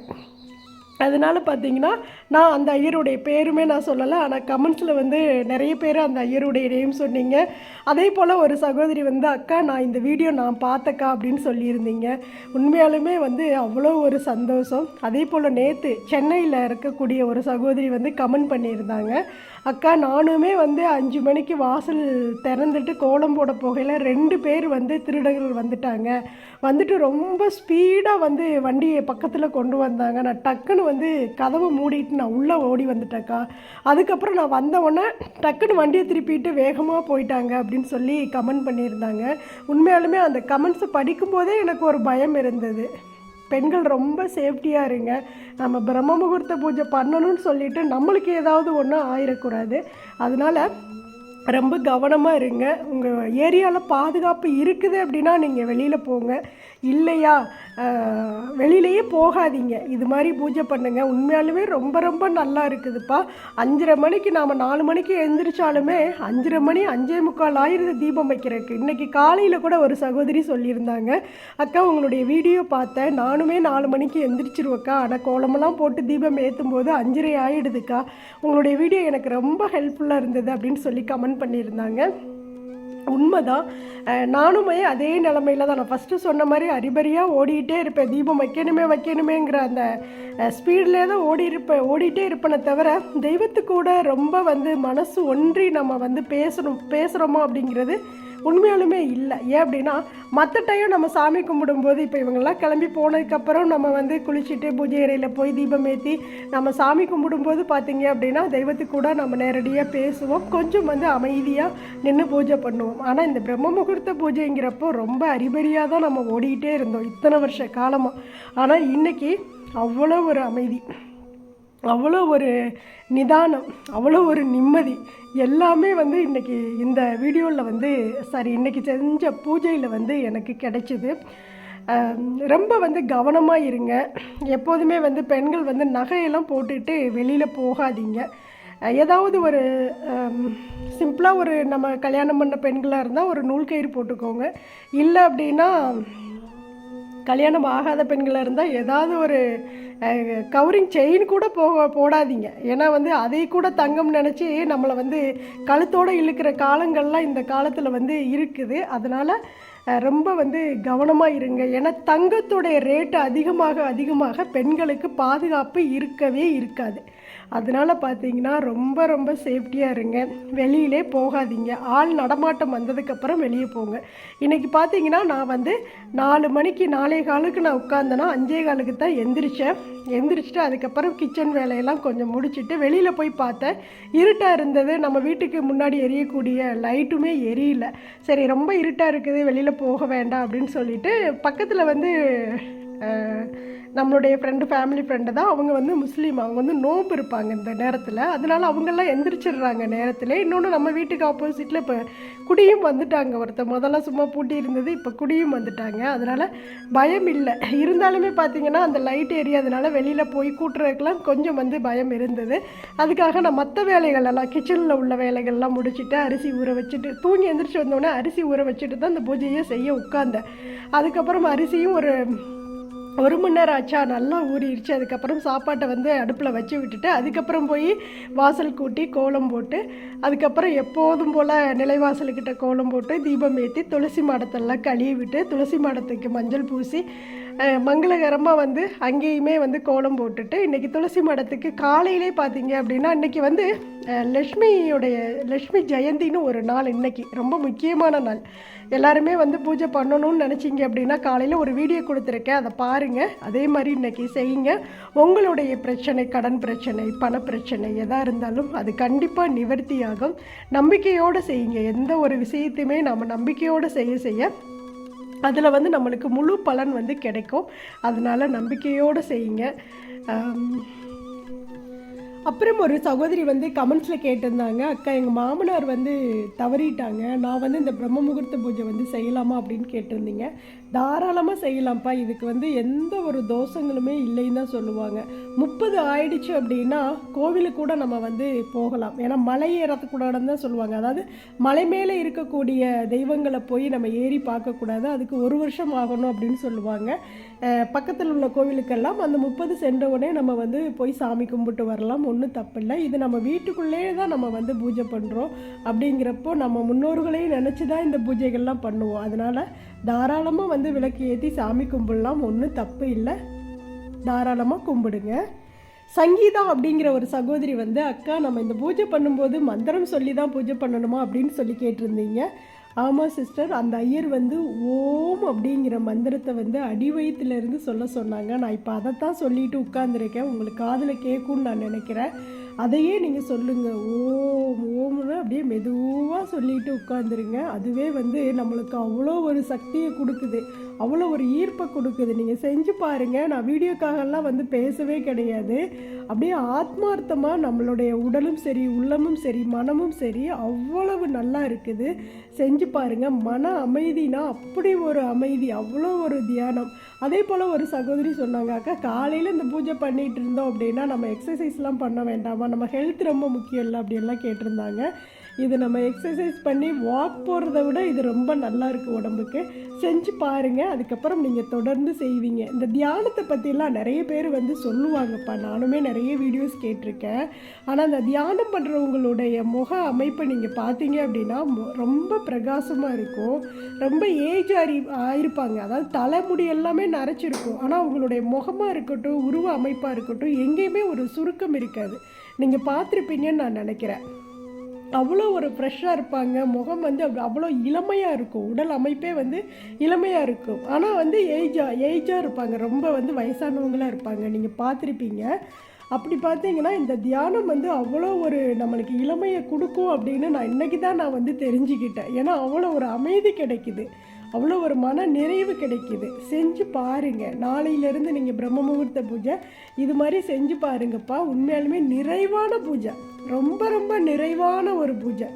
அதனால் பார்த்தீங்கன்னா நான் அந்த ஐயருடைய பேருமே நான் சொல்லலை. ஆனால் கமெண்ட்ஸில் வந்து நிறைய பேர் அந்த ஐயருடைய நேம் சொன்னீங்க. அதே போல் ஒரு சகோதரி வந்து அக்கா நான் இந்த வீடியோ நான் பார்த்தக்கா? அப்படின்னு சொல்லியிருந்தீங்க. உண்மையாலுமே வந்து அவ்வளோ ஒரு சந்தோஷம். அதே போல் நேற்று சென்னையில் இருக்கக்கூடிய ஒரு சகோதரி வந்து கமெண்ட் பண்ணியிருந்தாங்க. அக்கா நானுமே வந்து அஞ்சு மணிக்கு வாசல் திறந்துட்டு கோலம் போட போகையில் ரெண்டு பேர் வந்து திருடர்கள் வந்துட்டாங்க. வந்துட்டு ரொம்ப ஸ்பீடாக வந்து வண்டியை பக்கத்தில் கொண்டு வந்தாங்க. நான் டக்குன்னு வந்து கதவை மூடிட்டு நான் உள்ளே ஓடி வந்துட்டேக்கா அதுக்கப்புறம் நான் வந்தவொடனே டக்குன்னு வண்டியை திருப்பிட்டு வேகமாக போயிட்டாங்க அப்படின்னு சொல்லி கமெண்ட் பண்ணியிருந்தாங்க. உண்மையாலுமே அந்த கமெண்ட்ஸை படிக்கும்போதே எனக்கு ஒரு பயம் இருந்தது. பெண்கள் ரொம்ப சேஃப்டியாக இருங்க. நம்ம பிரம்ம முகூர்த்த பூஜை பண்ணணும்னு சொல்லிட்டு நம்மளுக்கு ஏதாவது ஒன்றும் ஆயிடக்கூடாது அதனால் ரொம்ப கவனமாக இருங்க. உங்கள் ஏரியாவில் பாதுகாப்பு இருக்குது அப்படின்னா நீங்கள் வெளியில் போங்க. இல்லையா? வெளியிலையே போகாதீங்க. இது மாதிரி பூஜை பண்ணுங்க. உண்மையாலுமே ரொம்ப ரொம்ப நல்லா இருக்குதுப்பா. அஞ்சரை மணிக்கு நாம் நாலு மணிக்கு எழுந்திரிச்சாலுமே அஞ்சரை மணி அஞ்சே முக்கால் ஆயிரத்து தீபம் வைக்கிறதுக்கு. இன்றைக்கி காலையில் கூட ஒரு சகோதரி சொல்லியிருந்தாங்க. அக்கா உங்களுடைய வீடியோ பார்த்தேன் நானுமே நாலு மணிக்கு எந்திரிச்சிருவேக்கா ஆனால் கோலமெல்லாம் போட்டு தீபம் ஏற்றும் போது அஞ்சரை ஆகிடுதுக்கா உங்களுடைய வீடியோ எனக்கு ரொம்ப ஹெல்ப்ஃபுல்லாக இருந்தது அப்படின்னு சொல்லி கமெண்ட் பண்ணியிருந்தாங்க. உண்மைதான். நானுமே அதே நிலமையில தான் நான் ஃபஸ்ட்டு சொன்ன மாதிரி அரிபரியாக ஓடிக்கிட்டே இருப்பேன். தீபம் வைக்கணுமே வைக்கணுமேங்கிற அந்த ஸ்பீட்லேயே தான் ஓடி இருப்பேன் ஓடிட்டே இருப்பேனே தவிர தெய்வத்துக்கூட கூட ரொம்ப வந்து மனசு ஒன்றி நம்ம வந்து பேசணும் பேசுகிறோமா அப்படிங்கிறது உண்மையாலுமே இல்லை. ஏன் அப்படின்னா மற்ற டைம் நம்ம சாமி கும்பிடும்போது இப்போ இவங்கெல்லாம் கிளம்பி போனதுக்கப்புறம் நம்ம வந்து குளிச்சுட்டு பூஜை அறையில் போய் தீபம் ஏற்றி நம்ம சாமி கும்பிடும்போது பார்த்தீங்க அப்படின்னா தெய்வத்துக்கு கூட நம்ம நேரடியாக பேசுவோம். கொஞ்சம் வந்து அமைதியாக நின்று பூஜை பண்ணுவோம். ஆனால் இந்த பிரம்ம முகூர்த்த பூஜைங்கிறப்போ ரொம்ப அரிபரியாக தான் நம்ம ஓடிக்கிட்டே இருந்தோம் இத்தனை வருஷ காலமாக ஆனால் இன்றைக்கி அவ்வளோ ஒரு அமைதி. அவ்வளோ ஒரு நிதானம் அவ்வளோ ஒரு நிம்மதி எல்லாமே வந்து இன்றைக்கி இந்த வீடியோவில் வந்து சாரி இன்றைக்கி செஞ்ச பூஜையில் வந்து எனக்கு கிடைச்சிது. ரொம்ப வந்து கவனமாக இருங்க. எப்போதுமே வந்து பெண்கள் வந்து நகையெல்லாம் போட்டுட்டு வெளியில் போகாதீங்க. ஏதாவது ஒரு சிம்பிளாக ஒரு நம்ம கல்யாணம் பண்ண பெண்களாக இருந்தால் ஒரு நூல் கயிறு போட்டுக்கோங்க. இல்லை அப்படின்னா கல்யாணம் ஆகாத பெண்களாக இருந்தால் ஏதாவது ஒரு கவரிங் செயின் கூட போக போடாதீங்க. ஏன்னா வந்து அதை கூட தங்கம் நினச்சி நம்மளை வந்து கழுத்தோடு இழுக்கிற காலங்கள்லாம் இந்த காலத்தில் வந்து இருக்குது. அதனால் ரொம்ப வந்து கவனமாக இருங்க. ஏன்னா தங்கத்துடைய ரேட்டு அதிகமாக அதிகமாக பெண்களுக்கு பாதுகாப்பு இருக்கவே இருக்காது. அதனால் பார்த்தீங்கன்னா ரொம்ப ரொம்ப சேஃப்டியாக இருங்க. வெளியிலே போகாதீங்க. ஆள் நடமாட்டம் வந்ததுக்கப்புறம் வெளியே போங்க. இன்றைக்கி பார்த்தீங்கன்னா நான் வந்து நாலு மணிக்கு நாலே காலுக்கு நான் உட்காந்தேன்னா அஞ்சே காலுக்கு தான் எந்திரிச்சேன். எந்திரிச்சிட்டு அதுக்கப்புறம் கிச்சன் வேலையெல்லாம் கொஞ்சம் முடிச்சிட்டு வெளியில் போய் பார்த்தேன். இருட்டாக இருந்தது. நம்ம வீட்டுக்கு முன்னாடி எரியக்கூடிய லைட்டுமே எரியல. சரி ரொம்ப இருட்டாக இருக்குது. வெளியில் போக வேண்டாம் அப்படின்னு சொல்லிட்டு பக்கத்தில் வந்து நம்மளுடைய ஃப்ரெண்டு ஃபேமிலி ஃப்ரெண்டு தான் அவங்க வந்து முஸ்லீம். அவங்க வந்து நோம்பு இருப்பாங்க இந்த நேரத்தில். அதனால அவங்கெல்லாம் எந்திரிச்சிடுறாங்க நேரத்தில். இன்னொன்று நம்ம வீட்டுக்கு ஆப்போசிட்டில் இப்போ குடியும் வந்துட்டாங்க ஒருத்தர். முதல்ல சும்மா பூட்டி இருந்தது இப்போ குடியும் வந்துட்டாங்க. அதனால் பயம் இல்லை. இருந்தாலுமே பார்த்தீங்கன்னா அந்த லைட் ஏரியாதனால வெளியில் போய் கூட்டுறதுக்கெலாம் கொஞ்சம் வந்து பயம் இருந்தது. அதுக்காக நான் மற்ற வேலைகள் எல்லாம் கிச்சனில் உள்ள வேலைகள்லாம் முடிச்சுட்டு அரிசி ஊற வச்சுட்டு தூங்கி எந்திரிச்சு வந்தோடனே அரிசி ஊற வச்சுட்டு தான் அந்த பூஜையை செய்ய உட்காந்தேன் அதுக்கப்புறம் அரிசியும் ஒரு ஒரு மணி நேரம் ஆச்சா? நல்லா ஊறிடுச்சு. அதுக்கப்புறம் சாப்பாட்டை வந்து அடுப்பில் வச்சு விட்டுட்டு அதுக்கப்புறம் போய் வாசல் கூட்டி கோலம் போட்டு அதுக்கப்புறம் எப்போதும் போல் நிலைவாசல்கிட்ட கோலம் போட்டு தீபம் ஏற்றி துளசி மாடத்தெல்லாம் கழுவி விட்டு துளசி மாடத்துக்கு மஞ்சள் பூசி மங்களகரமாக வந்து அங்கேயுமே வந்து கோலம் போட்டுட்டு இன்றைக்கி துளசி மாடத்துக்கு காலையிலே பார்த்தீங்க அப்படின்னா இன்றைக்கி வந்து லக்ஷ்மியுடைய லக்ஷ்மி ஜெயந்தின்னு ஒரு நாள் இன்றைக்கி ரொம்ப முக்கியமான நாள். எல்லாருமே வந்து பூஜை பண்ணணும்னு நினச்சிங்க அப்படின்னா காலையில் ஒரு வீடியோ கொடுத்துருக்கேன். அதை பாருங்கள் அதே மாதிரி இன்னைக்கு செய்யுங்க. உங்களுடைய பிரச்சனை கடன் பிரச்சனை பண பிரச்சனை எதாக இருந்தாலும் அது கண்டிப்பாக நிவர்த்தியாகும். நம்பிக்கையோடு செய்யுங்க. எந்த ஒரு விஷயத்தையுமே நம்ம நம்பிக்கையோடு செய்ய செய்ய அதில் வந்து நம்மளுக்கு முழு பலன் வந்து கிடைக்கும். அதனால நம்பிக்கையோடு செய்யுங்க. அப்புறம் ஒரு சகோதரி வந்து கமெண்ட்ஸில் கேட்டிருந்தாங்க அக்கா எங்கள் மாமனார் வந்து தவறிட்டாங்க. நான் வந்து இந்த பிரம்ம முகூர்த்த பூஜை வந்து செய்யலாமா? அப்படின்னு கேட்டிருந்தீங்க. தாராளமாக செய்யலாம்ப்பா. இதுக்கு வந்து எந்த ஒரு தோஷங்களுமே இல்லைன்னு தான் சொல்லுவாங்க. முப்பது ஆயிடுச்சு அப்படின்னா கோவிலுக்கு கூட நம்ம வந்து போகலாம். ஏன்னா மலை ஏறக்கூடாதுன்னு தான் சொல்லுவாங்க. அதாவது மலை மேலே இருக்கக்கூடிய தெய்வங்களை போய் நம்ம ஏறி பார்க்கக்கூடாது. அதுக்கு ஒரு வருஷம் ஆகணும் அப்படின்னு சொல்லுவாங்க. பக்கத்தில் உள்ள கோவிலுக்கெல்லாம் அந்த முப்பது சென்ற உடனே நம்ம வந்து போய் சாமி கும்பிட்டு வரலாம். ஒன்றும் தப்பில்லை. இது நம்ம வீட்டுக்குள்ளேயே தான் நம்ம வந்து பூஜை பண்ணுறோம் அப்படிங்கிறப்போ நம்ம முன்னோர்களையும் நினச்சி தான் இந்த பூஜைகள்லாம் பண்ணுவோம். அதனால் தாராளமாக வந்து விளக்கு ஏற்றி சாமி கும்பிடலாம். ஒன்றும் தப்பு இல்லை. தாராளமாக கும்பிடுங்க. சங்கீதா அப்படிங்கிற ஒரு சகோதரி வந்து அக்கா நம்ம இந்த பூஜை பண்ணும்போது மந்திரம் சொல்லி தான் பூஜை பண்ணணுமா? அப்படின்னு சொல்லி கேட்டிருந்தீங்க. ஆமாம் சிஸ்டர் அந்த ஐயர் வந்து ஓம் அப்படிங்கிற மந்திரத்தை வந்து அடிவயத்துலேருந்து சொல்ல சொன்னாங்க. நான் இப்போ அதைத்தான் சொல்லிட்டு உட்காந்துருக்கேன் உங்களுக்கு காதில் கேட்கும்னு நான் நினைக்கிறேன். அதையே நீங்கள் சொல்லுங்கள் ஓம் ஓம்னு அப்படியே மெதுவாக சொல்லிட்டு உட்காந்துருங்க அதுவே வந்து நம்மளுக்கு அவ்வளோ ஒரு சக்தியை கொடுக்குது. அவ்வளோ ஒரு ஈர்ப்பை கொடுக்குது. நீங்கள் செஞ்சு பாருங்கள் நான் வீடியோக்காகலாம் வந்து பேசவே கிடையாது. அப்படியே ஆத்மார்த்தமாக நம்மளுடைய உடலும் சரி உள்ளமும் சரி மனமும் சரி அவ்வளவு நல்லா இருக்குது. செஞ்சு பாருங்கள் மன அமைதினா அப்படி ஒரு அமைதி அவ்வளோ ஒரு தியானம். அதே போல் ஒரு சகோதரி சொன்னாங்க அக்கா காலையில் இந்த பூஜை பண்ணிகிட்டு இருந்தோம் அப்படின்னா நம்ம எக்ஸசைஸ்லாம் பண்ண வேண்டாமா? நம்ம ஹெல்த் ரொம்ப முக்கியம் இல்லை? அப்படின்லாம் கேட்டிருந்தாங்க. இது நம்ம எக்ஸசைஸ் பண்ணி வாக் போகிறத விட இது ரொம்ப நல்லா இருக்குது உடம்புக்கு. செஞ்சு பாருங்கள் அதுக்கப்புறம் நீங்கள் தொடர்ந்து செய்வீங்க. இந்த தியானத்தை பற்றிலாம் நிறைய பேர் வந்து சொல்லுவாங்கப்பா. நானுமே நிறைய வீடியோஸ் கேட்டிருக்கேன். ஆனால் அந்த தியானம் பண்ணுறவங்களுடைய முக அமைப்பை நீங்கள் பார்த்தீங்க அப்படின்னா மொ- ரொம்ப பிரகாசமாக இருக்கும். ரொம்ப ஏஜ் ஆறி ஆயிருப்பாங்க. அதாவது தலைமுடி எல்லாமே நரைச்சிருக்கும். ஆனால் அவங்களுடைய முகமாக இருக்கட்டும் உருவ அமைப்பாக இருக்கட்டும் எங்கேயுமே ஒரு சுருக்கம் இருக்காது. நீங்கள் பார்த்துருப்பீங்கன்னு நான் நினைக்கிறேன். அவ்வளோ ஒரு ஃப்ரெஷ்ஷாக இருப்பாங்க. முகம் வந்து அப்படி அவ்வளோ இளமையாக இருக்கும். உடல் அமைப்பே வந்து இளமையாக இருக்கும். ஆனால் வந்து ஏஜாக ஏஜாக இருப்பாங்க. ரொம்ப வந்து வயசானவங்களாக இருப்பாங்க. நீங்கள் பார்த்துருப்பீங்க. அப்படி பார்த்தீங்கன்னா இந்த தியானம் வந்து அவ்வளோ ஒரு நம்மளுக்கு இளமையை கொடுக்கும் அப்படின்னு நான் இன்றைக்கி தான் நான் வந்து தெரிஞ்சுக்கிட்டேன். ஏன்னா அவ்வளோ ஒரு அமைதி கிடைக்குது. அவ்வளோ ஒரு மன நிறைவு கிடைக்கிது. செஞ்சு பாருங்கள் நாளையிலேருந்து நீங்கள் பிரம்ம முகூர்த்த பூஜை இது மாதிரி செஞ்சு பாருங்கப்பா. உண்மையாலுமே நிறைவான பூஜை. ரொம்ப ரொம்ப நிறைவான ஒரு பூஜை.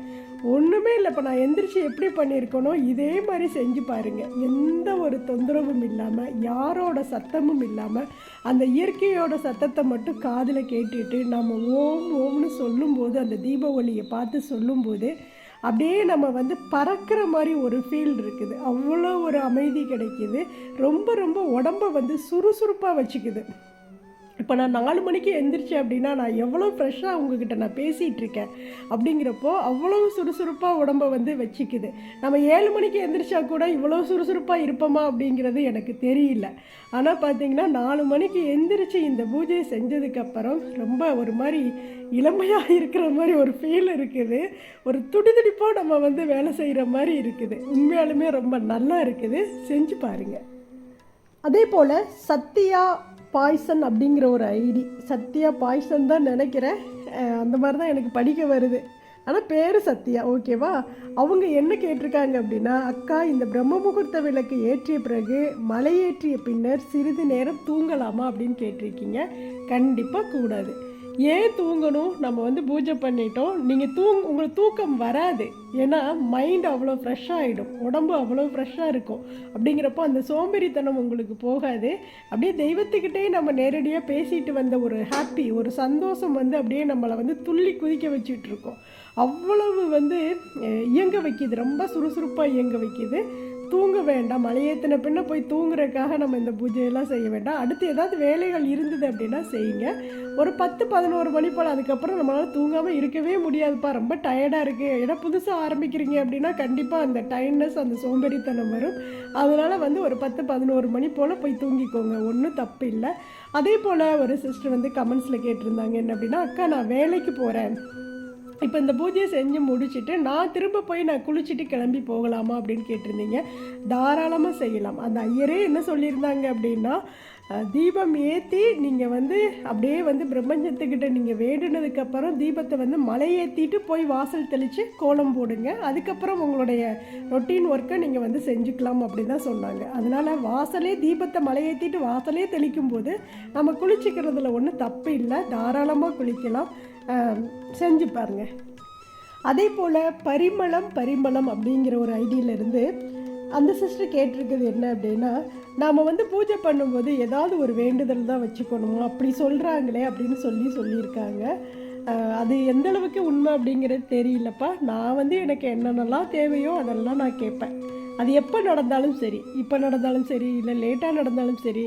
ஒன்றுமே இல்லை. இப்போ நான் எந்திரிச்சு எப்படி பண்ணியிருக்கேனோ இதே மாதிரி செஞ்சு பாருங்கள் எந்த ஒரு தொந்தரவும் இல்லாமல் யாரோட சத்தமும் இல்லாமல் அந்த இயற்கையோட சத்தத்தை மட்டும் காதில் கேட்டுட்டு நம்ம ஓம் ஓம்னு சொல்லும்போது அந்த தீப ஒளியை பார்த்து சொல்லும்போது அப்படியே நம்ம வந்து பறக்கிற மாதிரி ஒரு ஃபீல் இருக்குது. அவ்வளோ ஒரு அமைதி கிடைக்கிது. ரொம்ப ரொம்ப உடம்ப வந்து சுறுசுறுப்பாக வச்சுக்குது. இப்போ நான் நாலு மணிக்கு எந்திரிச்சேன் அப்படின்னா நான் எவ்வளோ ஃப்ரெஷ்ஷாக உங்ககிட்ட நான் பேசிகிட்டு இருக்கேன் அப்படிங்கிறப்போ அவ்வளோ சுறுசுறுப்பாக உடம்ப வந்து வச்சுக்குது. நம்ம ஏழு மணிக்கு எந்திரிச்சா கூட இவ்வளோ சுறுசுறுப்பாக இருப்போமா அப்படிங்கிறது எனக்கு தெரியல. ஆனால் பார்த்தீங்கன்னா நாலு மணிக்கு எந்திரிச்சு இந்த பூஜையை செஞ்சதுக்கப்புறம் ரொம்ப ஒரு மாதிரி இளமையாக இருக்கிற மாதிரி ஒரு ஃபீல் இருக்குது. ஒரு துடிதுடிப்பாக நம்ம வந்து வேலை செய்கிற மாதிரி இருக்குது. உண்மையாலுமே ரொம்ப நல்லா இருக்குது. செஞ்சு பாருங்கள் அதே போல் சத்தியா பாய்சன் அப்படிங்கிற ஒரு ஐடி. சத்யா பாய்சன் தான் நினைக்கிறேன். அந்த மாதிரி தான் எனக்கு படிக்க வருது. ஆனால் பேர் சத்யா. ஓகேவா அவங்க என்ன கேட்டிருக்காங்க அப்படின்னா அக்கா இந்த பிரம்ம முகூர்த்த விளக்கு ஏற்றிய பிறகு மலையேற்றிய பின்னர் சிறிது நேரம் தூங்கலாமா? அப்படின்னு கேட்டிருக்கீங்க. கண்டிப்பாக கூடாது. ஏன் தூங்கணும்? நம்ம வந்து பூஜை பண்ணிட்டோம். நீங்கள் தூங் உங்களுக்கு தூக்கம் வராது. ஏன்னா மைண்ட் அவ்வளோ ஃப்ரெஷ்ஷாக ஆகிடும் உடம்பு அவ்வளோ ஃப்ரெஷ்ஷாக இருக்கும். அப்படிங்கிறப்போ அந்த சோம்பேறித்தனம் உங்களுக்கு போகாது. அப்படியே தெய்வத்துக்கிட்டே நம்ம நேரடியாக பேசிட்டு வந்த ஒரு ஹாப்பி ஒரு சந்தோஷம் வந்து அப்படியே நம்மளை வந்து துள்ளி குதிக்க வச்சுட்டு இருக்கோம். அவ்வளவு வந்து இயங்க வைக்கிது. ரொம்ப சுறுசுறுப்பாக இயங்க வைக்கிது. தூங்க வேண்டாம். மலையேற்றின பின்ன போய் தூங்குறதுக்காக நம்ம இந்த பூஜையெல்லாம் செய்ய வேண்டாம். அடுத்து ஏதாவது வேலைகள் இருந்தது அப்படின்னா செய்யுங்க. ஒரு பத்து பதினோரு மணி போல் அதுக்கப்புறம் நம்மளால் தூங்காமல் இருக்கவே முடியாதுப்பா. ரொம்ப டயர்டாக இருக்குது ஏன்னா புதுசாக ஆரம்பிக்கிறீங்க அப்படின்னா கண்டிப்பாக அந்த டயர்ட்னஸ் அந்த சோம்பேறித்தனம் வரும். அதனால் வந்து ஒரு பத்து பதினோரு மணி போல் போய் தூங்கிக்கோங்க. ஒன்றும் தப்பு இல்லை. அதே போல் ஒரு சிஸ்டர் வந்து கமெண்ட்ஸில் கேட்டிருந்தாங்க. என்ன அப்படின்னா அக்கா நான் வேலைக்கு போகிறேன் இப்போ இந்த பூஜையை செஞ்சு முடிச்சுட்டு நான் திரும்ப போய் நான் குளிச்சுட்டு கிளம்பி போகலாமா அப்படின்னு கேட்டிருந்தீங்க. தாராளமாக செய்யலாம். அந்த ஐயரே என்ன சொல்லியிருந்தாங்க அப்படின்னா தீபம் ஏற்றி நீங்கள் வந்து அப்படியே வந்து பிரபஞ்சத்துக்கிட்ட நீங்கள் வேண்டுனதுக்கப்புறம் தீபத்தை வந்து மலை ஏற்றிட்டு போய் வாசல் தெளித்து கோலம் போடுங்க. அதுக்கப்புறம் உங்களுடைய ரொட்டீன் ஒர்க்கை நீங்கள் வந்து செஞ்சுக்கலாம் அப்படி தான் சொன்னாங்க. அதனால் வாசலே தீபத்தை மலை ஏற்றிட்டு வாசலே தெளிக்கும் போது நம்ம குளிச்சுக்கிறதுல ஒன்றும் தப்பு இல்லை. தாராளமாக குளிக்கலாம். செஞ்சு பாருங்கள் அதே போல் பரிமளம் பரிமளம் அப்படிங்கிற ஒரு ஐடியிலேருந்து அந்த சிஸ்டர் கேட்டிருக்கிறது என்ன அப்படின்னா நாம் வந்து பூஜை பண்ணும்போது ஏதாவது ஒரு வேண்டுதல் தான் வச்சுக்கணுமா அப்படி சொல்கிறாங்களே அப்படின்னு சொல்லி சொல்லியிருக்காங்க. அது எந்த அளவுக்கு உண்மை அப்படிங்கிறது தெரியலப்பா. நான் வந்து எனக்கு என்னென்னலாம் தேவையோ அதெல்லாம் நான் கேட்பேன். அது எப்போ நடந்தாலும் சரி இப்போ நடந்தாலும் சரி இல்லை லேட்டாக நடந்தாலும் சரி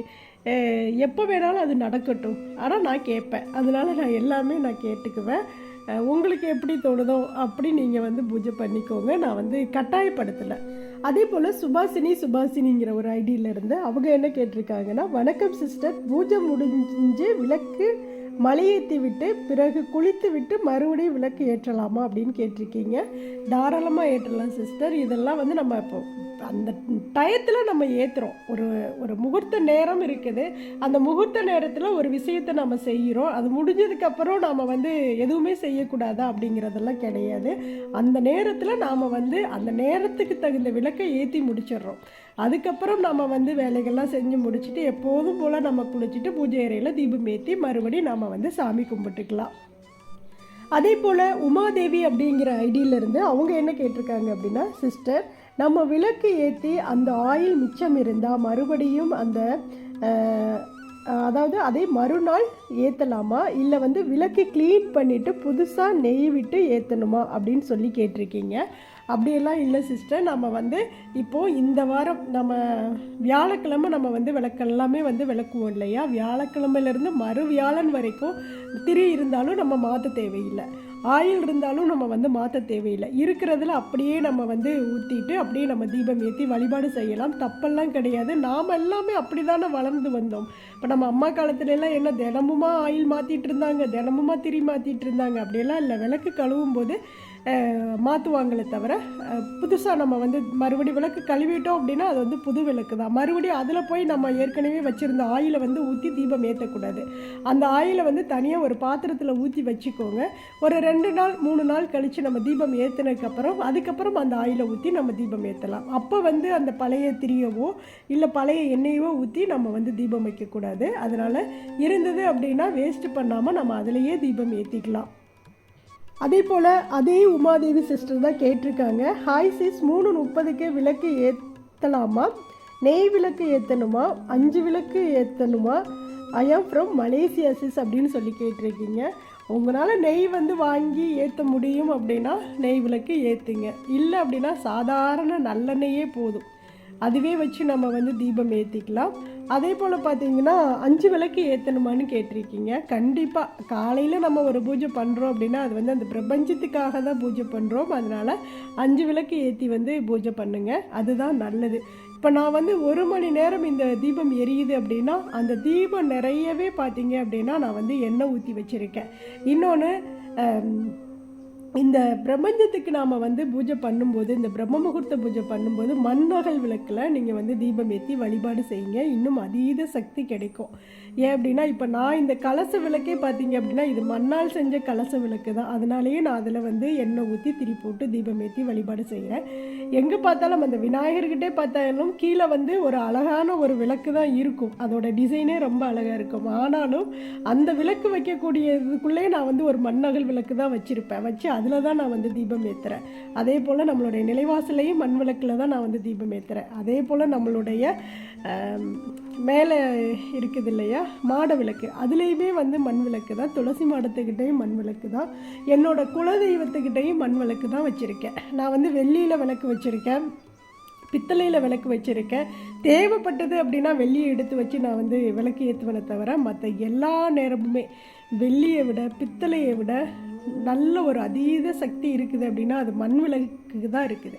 எப்போ வேணாலும் அது நடக்கட்டும். ஆனால் நான் கேட்பேன் அதனால நான் எல்லாமே நான் கேட்டுக்குவேன். உங்களுக்கு எப்படி தோணுதோ அப்படி நீங்கள் வந்து பூஜை பண்ணிக்கோங்க. நான் வந்து கட்டாயப்படுத்தலை. அதே போல் சுபாசினி சுபாசினிங்கிற ஒரு ஐடியிலேருந்து அவங்க என்ன கேட்டிருக்காங்கன்னா வணக்கம் சிஸ்டர். பூஜை முடிஞ்சு விளக்கு மலையேற்றி விட்டு பிறகு குளித்து விட்டு மறுபடியும் விளக்கு ஏற்றலாமா? அப்படின்னு கேட்டிருக்கீங்க. தாராளமாக ஏற்றலாம் சிஸ்டர். இதெல்லாம் வந்து நம்ம இப்போ அந்த டயத்தில் நம்ம ஏற்றுறோம் ஒரு ஒரு முகூர்த்த நேரம் இருக்குது. அந்த முகூர்த்த நேரத்தில் ஒரு விஷயத்தை நம்ம செய்கிறோம் அது முடிஞ்சதுக்கப்புறம் நாம் வந்து எதுவுமே செய்யக்கூடாதா அப்படிங்கிறதெல்லாம் கிடையாது. அந்த நேரத்தில் நாம் வந்து அந்த நேரத்துக்கு தகுந்த விளக்கை ஏற்றி முடிச்சிடுறோம். அதுக்கப்புறம் நம்ம வந்து வேலைகள்லாம் செஞ்சு முடிச்சுட்டு எப்போதும் போல் நம்ம குளிச்சுட்டு பூஜை அறையில் தீபம் ஏற்றி மறுபடியும் நாம் வந்து சாமி கும்பிட்டுக்கலாம். அதே போல் உமாதேவி அப்படிங்கிற ஐடியிலேருந்து அவங்க என்ன கேட்டிருக்காங்க அப்படின்னா சிஸ்டர் நம்ம விளக்கு ஏற்றி அந்த ஆயில் மிச்சம் இருந்தால் மறுபடியும் அந்த அதாவது அதே மறுநாள் ஏற்றலாமா இல்லை வந்து விளக்கு க்ளீன் பண்ணிவிட்டு புதுசாக நெய் விட்டு ஏற்றணுமா அப்படின்னு சொல்லி கேட்டிருக்கீங்க. அப்படியெல்லாம் இல்லை சிஸ்டர் நம்ம வந்து இப்போது இந்த வாரம் நம்ம வியாழக்கிழமை நம்ம வந்து விளக்கெல்லாமே வந்து விளக்குவோம் இல்லையா? வியாழக்கிழமையிலேருந்து மறு வியாழன் வரைக்கும் திரி இருந்தாலும் நம்ம மாற்ற தேவையில்லை. ஆயில் இருந்தாலும் நம்ம வந்து மாற்ற தேவையில்லை. இருக்கிறதுல அப்படியே நம்ம வந்து ஊற்றிட்டு அப்படியே நம்ம தீபம் ஏற்றி வழிபாடு செய்யலாம். தப்பெல்லாம் கிடையாது. நாம் எல்லாமே அப்படி தானே வளர்ந்து வந்தோம். இப்போ நம்ம அம்மா காலத்துலலாம் என்ன தினமுமா ஆயில் மாற்றிட்டு இருந்தாங்க தினமுமா திரி மாற்றிட்டு இருந்தாங்க. அப்படியெல்லாம் இல்லை. விளக்கு கழுவும் போது மாற்றுவாங்களே தவிர புதுசாக நம்ம வந்து மறுபடி விளக்கு கழுவிட்டோம் அப்படின்னா அது வந்து புது விளக்கு தான். மறுபடியும் அதில் போய் நம்ம ஏற்கனவே வச்சுருந்த ஆயிலை வந்து ஊற்றி தீபம் ஏற்றக்கூடாது அந்த ஆயிலை வந்து தனியாக ஒரு பாத்திரத்தில் ஊற்றி வச்சுக்கோங்க. ஒரு ரெண்டு நாள் மூணு நாள் கழித்து நம்ம தீபம் ஏற்றினதுக்கப்புறம் அதுக்கப்புறம் அந்த ஆயிலை ஊற்றி நம்ம தீபம் ஏற்றலாம் அப்போ வந்து அந்த பழைய திரியவோ இல்லை பழைய எண்ணெயவோ ஊற்றி நம்ம வந்து தீபம் வைக்கக்கூடாது. அதனால் இருந்தது அப்படின்னா வேஸ்ட்டு பண்ணாமல் நம்ம அதிலேயே தீபம் ஏற்றிக்கலாம் அதே போல் அதே உமாதேவி சிஸ்டர் தான் கேட்டிருக்காங்க. ஹாய் சிஸ் மூணு முப்பதுக்கே விளக்கு ஏற்றலாமா நெய் விளக்கு ஏற்றணுமா அஞ்சு விளக்கு ஏற்றணுமா ஐ ஆம் ஃப்ரம் மலேசியா சிஸ் அப்படின்னு சொல்லி கேட்டிருக்கீங்க. உங்களால் நெய் வந்து வாங்கி ஏற்ற முடியும் அப்படின்னா நெய் விளக்கு ஏற்றுங்க இல்லை அப்படின்னா சாதாரண நல்லெண்ணெயே போதும். அதுவே வச்சு நம்ம வந்து தீபம் ஏற்றிக்கலாம் அதே போல் பார்த்தீங்கன்னா அஞ்சு விளக்கு ஏற்றணுமான்னு கேட்டிருக்கீங்க. கண்டிப்பாக காலையில் நம்ம ஒரு பூஜை பண்ணுறோம் அப்படின்னா அது வந்து அந்த பிரபஞ்சத்துக்காக தான் பூஜை பண்ணுறோம் அதனால் அஞ்சு விளக்கு ஏற்றி வந்து பூஜை பண்ணுங்க. அதுதான் நல்லது. இப்போ நான் வந்து ஒரு மணி நேரம் இந்த தீபம் எரியுது அப்படின்னா அந்த தீபம் நிறையவே பார்த்தீங்க அப்படின்னா நான் வந்து எண்ணெய் ஊற்றி வச்சுருக்கேன். இன்னொன்று இந்த பிரபஞ்சத்துக்கு நாம் வந்து பூஜை பண்ணும்போது இந்த பிரம்ம முகூர்த்த பூஜை பண்ணும்போது மண்ணகல் விளக்கில் நீங்கள் வந்து தீபம் ஏற்றி வழிபாடு செய்யுங்க. இன்னும் அதீத சக்தி கிடைக்கும். ஏன் அப்படின்னா இப்போ நான் இந்த கலச விளக்கே பார்த்தீங்க அப்படின்னா இது மண்ணால் செஞ்ச கலச விளக்கு தான். அதனாலேயே நான் அதில் வந்து எண்ணெய் ஊற்றி திரி போட்டு தீபம் ஏற்றி வழிபாடு செய்கிறேன் எங்கே பார்த்தாலும் அந்த விநாயகர்கிட்டே பார்த்தாலும் கீழே வந்து ஒரு அழகான ஒரு விளக்கு தான் இருக்கும். அதோட டிசைனே ரொம்ப அழகாக இருக்கும். ஆனாலும் அந்த விளக்கு வைக்கக்கூடியதுக்குள்ளே நான் வந்து ஒரு மண்ணகல் விளக்கு தான் வச்சுருப்பேன். வச்சு அதில் தான் நான் வந்து தீபம் ஏற்றுறேன் அதே போல் நம்மளுடைய நிலைவாசலையும் மண் விளக்கில் தான் நான் வந்து தீபம் ஏற்றுறேன் அதே போல் நம்மளுடைய மேலே இருக்குது இல்லையா மாட விளக்கு. அதுலேயுமே வந்து மண் விளக்கு தான். துளசி மாடத்துக்கிட்டேயும் மண் விளக்கு தான். என்னோட குலதெய்வத்துக்கிட்டேயும் மண் விளக்கு தான் வச்சுருக்கேன். நான் வந்து வெள்ளியில் விளக்கு வச்சுருக்கேன். பித்தளையில் விளக்கு வச்சுருக்கேன். தேவைப்பட்டது அப்படின்னா வெள்ளியை எடுத்து வச்சு நான் வந்து விளக்கு ஏற்றுவனை தவிர மற்ற எல்லா நேரமுமே வெள்ளியை விட பித்தளையை விட நல்ல ஒரு அதீத சக்தி இருக்குது அப்படின்னா அது மண் விளக்குக்கு தான் இருக்குது.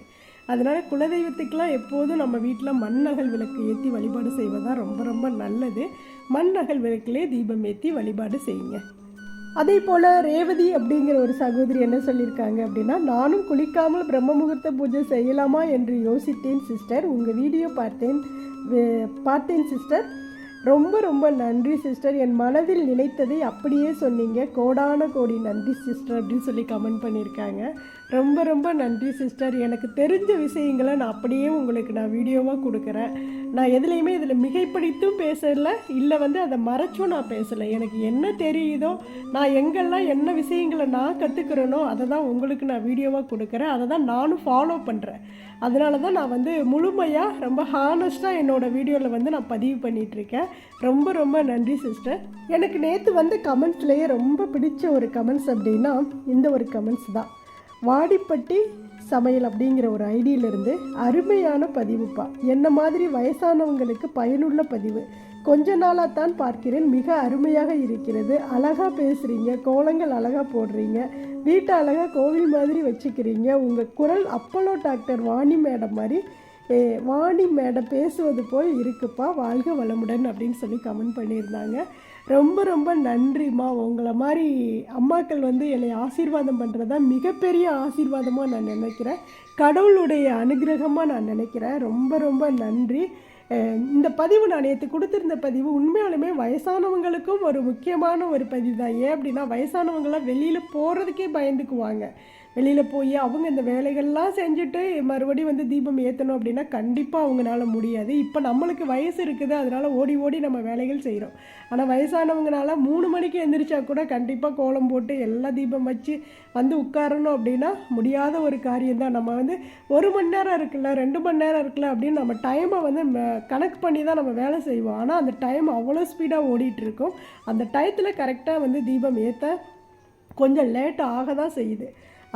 அதனால் குலதெய்வத்துக்கெலாம் எப்போதும் நம்ம வீட்டில் மண் அகல் விளக்கு ஏற்றி வழிபாடு செய்வதுதான் ரொம்ப ரொம்ப நல்லது. மண் அகல் விளக்கிலே தீபம் ஏற்றி வழிபாடு செய்யுங்க. அதே போல் ரேவதி அப்படிங்கிற ஒரு சகோதரி என்ன சொல்லியிருக்காங்க அப்படின்னா நானும் குளிக்காமல் பிரம்ம முகூர்த்த பூஜை செய்யலாமா? என்று யோசித்தேன் சிஸ்டர். உங்கள் வீடியோ பார்த்தேன் பார்த்தேன் சிஸ்டர். ரொம்ப ரொம்ப நன்றி சிஸ்டர் என் மனதில் நினைத்ததை அப்படியே சொன்னீங்க. கோடான கோடி நன்றி சிஸ்டர் அப்படின்னு சொல்லி கமெண்ட் பண்ணியிருக்காங்க. ரொம்ப ரொம்ப நன்றி சிஸ்டர் எனக்கு தெரிஞ்ச விஷயங்களை நான் அப்படியே உங்களுக்கு நான் வீடியோவாக கொடுக்குறேன். நான் எதுலேயுமே இதில் மிகைப்படுத்தும் பேசலை இல்லை வந்து அதை மறைச்சும் நான் பேசலை. எனக்கு என்ன தெரியுதோ நான் எங்கெல்லாம் என்ன விஷயங்களை நான் கற்றுக்கிறேனோ அதை தான் உங்களுக்கு நான் வீடியோவாக கொடுக்குறேன். அதை தான் நானும் ஃபாலோ பண்ணுறேன் அதனால தான் நான் வந்து முழுமையாக ரொம்ப ஹானஸ்ட்டாக என்னோடய வீடியோவில் வந்து நான் பதிவு பண்ணிகிட்ருக்கேன் ரொம்ப ரொம்ப நன்றி சிஸ்டர் எனக்கு நேற்று வந்து கமெண்ட்ஸ்லேயே ரொம்ப பிடிச்ச ஒரு கமெண்ட்ஸ் அப்படின்னா இந்த ஒரு கமெண்ட்ஸ் தான். வாடிப்பட்டி சமையல் அப்படிங்கிற ஒரு ஐடியிலிருந்து அருமையான பதிவுப்பா. என்ன மாதிரி வயசானவங்களுக்கு பயனுள்ள பதிவு? கொஞ்ச நாளாக தான் பார்க்கிறேன். மிக அருமையாக இருக்கிறது. அழகாக பேசுகிறீங்க கோலங்கள் அழகாக போடுறீங்க. வீட்டை அழகாக கோவில் மாதிரி வச்சுக்கிறீங்க. உங்கள் குரல் அப்போலோ டாக்டர் வாணி மேடம் மாதிரி வாணி மேடம் பேசுவது போல் இருக்குப்பா வாழ்க வளமுடன் அப்படின்னு சொல்லி கமெண்ட் பண்ணியிருந்தாங்க. ரொம்ப ரொம்ப நன்றிம்மா. உங்களை மாதிரி அம்மாக்கள் வந்து என்னை ஆசீர்வாதம் பண்ணுறது தான் மிகப்பெரிய ஆசீர்வாதமாக நான் நினைக்கிறேன். கடவுளுடைய அனுகிரகமாக நான் நினைக்கிறேன். ரொம்ப ரொம்ப நன்றி. இந்த பதிவு நான் நேற்று கொடுத்துருந்த பதிவு உண்மையாலுமே வயசானவங்களுக்கும் ஒரு முக்கியமான ஒரு பதிவு தான். ஏன் அப்படின்னா வயசானவங்களாம் வெளியில் போகிறதுக்கே பயந்துக்குவாங்க. வெளியில் போய் அவங்க இந்த வேலைகள்லாம் செஞ்சுட்டு மறுபடியும் வந்து தீபம் ஏற்றணும் அப்படின்னா கண்டிப்பாக அவங்களால முடியாது. இப்போ நம்மளுக்கு வயசு இருக்குது அதனால் ஓடி ஓடி நம்ம வேலைகள் செய்கிறோம் ஆனால் வயசானவங்கனால மூணு மணிக்கு எந்திரிச்சா கூட கண்டிப்பாக கோலம் போட்டு எல்லா தீபம் வச்சு வந்து உட்காரணும் அப்படின்னா முடியாத ஒரு காரியம் தான். நம்ம வந்து ஒரு மணி நேரம் இருக்குல்ல ரெண்டு மணி நேரம் இருக்குல்ல அப்படின்னு நம்ம டைமை வந்து ம- கணக்கு பண்ணி தான் நம்ம வேலை செய்வோம். ஆனால் அந்த டைம் அவ்வளோ ஸ்பீடாக ஓடிட்டுருக்கோம் அந்த டயத்தில் கரெக்டாக வந்து தீபம் ஏற்ற கொஞ்சம் லேட் ஆக தான் செய்யுது.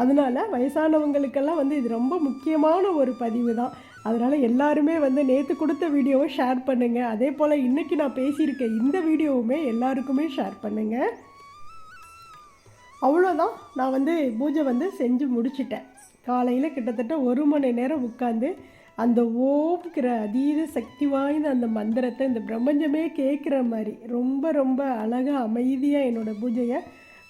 அதனால வயசானவங்களுக்கெல்லாம் வந்து இது ரொம்ப முக்கியமான ஒரு பதிவு தான். அதனால் எல்லாருமே வந்து நேற்று கொடுத்த வீடியோவை ஷேர் பண்ணுங்கள் அதே போல் இன்றைக்கி நான் பேசியிருக்கேன் இந்த வீடியோவுமே எல்லாருக்குமே ஷேர் பண்ணுங்கள் அவ்வளோதான் நான் வந்து பூஜை வந்து செஞ்சு முடிச்சிட்டேன். காலையில் கிட்டத்தட்ட ஒரு மணி நேரம் உட்காந்து அந்த ஓம்கிற அதீத சக்தி வாய்ந்த அந்த மந்திரத்தை இந்த பிரபஞ்சமே கேட்குற மாதிரி ரொம்ப ரொம்ப அழகாக அமைதியாக என்னோடய பூஜையை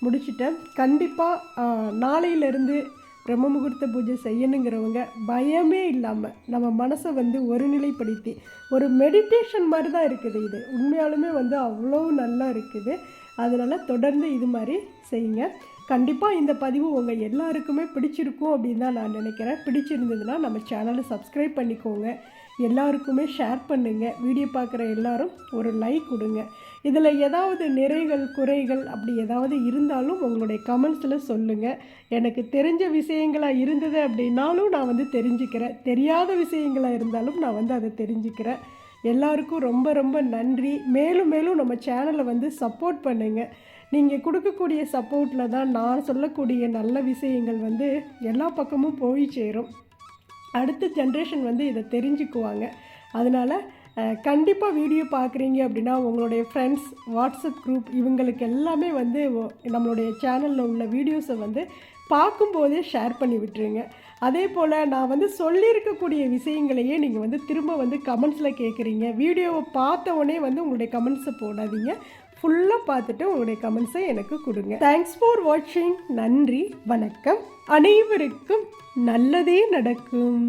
முடிச்சிட்டேன். கண்டிப்பாக நாளையிலேருந்து பிரம்ம முகூர்த்த பூஜை செய்யணுங்கிறவங்க பயமே இல்லாமல் நம்ம மனசை வந்து ஒருநிலைப்படுத்தி ஒரு மெடிடேஷன் மாதிரி தான் இருக்குது இது. உண்மையாலுமே வந்து அவ்வளோ நல்லா இருக்குது. அதனால் தொடர்ந்து இது மாதிரி செய்யுங்க. கண்டிப்பாக இந்த பதிவு உங்கள் எல்லாருக்குமே பிடிச்சிருக்கும் அப்படின்னு தான் நான் நினைக்கிறேன். பிடிச்சிருந்ததுன்னா நம்ம சேனலை சப்ஸ்கிரைப் பண்ணிக்கோங்க. எல்லாருக்குமே ஷேர் பண்ணுங்கள் வீடியோ பார்க்குற எல்லாரும் ஒரு லைக் கொடுங்க. இதில் ஏதாவது நிறைகள் குறைகள் அப்படி ஏதாவது இருந்தாலும் உங்களுடைய கமெண்ட்ஸில் சொல்லுங்கள் எனக்கு தெரிஞ்ச விஷயங்களாக இருந்தது அப்படின்னாலும் நான் வந்து தெரிஞ்சுக்கிறேன். தெரியாத விஷயங்களாக இருந்தாலும் நான் வந்து அதை தெரிஞ்சுக்கிறேன். எல்லாருக்கும் ரொம்ப ரொம்ப நன்றி. மேலும் மேலும் நம்ம சேனலை வந்து சப்போர்ட் பண்ணுங்கள் நீங்கள் கொடுக்கக்கூடிய சப்போர்ட்டில் தான் நான் சொல்லக்கூடிய நல்ல விஷயங்கள் வந்து எல்லா பக்கமும் போய் சேரும். அடுத்த ஜென்ரேஷன் வந்து இதை தெரிஞ்சுக்குவாங்க. அதனால் கண்டிப்பாக வீடியோ பார்க்குறீங்க அப்படின்னா உங்களுடைய ஃப்ரெண்ட்ஸ் வாட்ஸ்அப் குரூப் இவங்களுக்கு எல்லாமே வந்து நம்மளுடைய சேனலில் உள்ள வீடியோஸை வந்து பார்க்கும்போதே ஷேர் பண்ணி விட்டுருங்க. அதே போல் நான் வந்து சொல்லியிருக்கக்கூடிய விஷயங்களையே நீங்கள் வந்து திரும்ப வந்து கமெண்ட்ஸில் கேட்குறீங்க வீடியோவை பார்த்த உடனே வந்து உங்களுடைய கமெண்ட்ஸை போடாதீங்க. ஃபுல்லாக பார்த்துட்டு உங்களுடைய கமெண்ட்ஸை எனக்கு கொடுங்க. தேங்க்ஸ் ஃபார் வாட்சிங் நன்றி வணக்கம். அனைவருக்கும் நல்லதே நடக்கும்.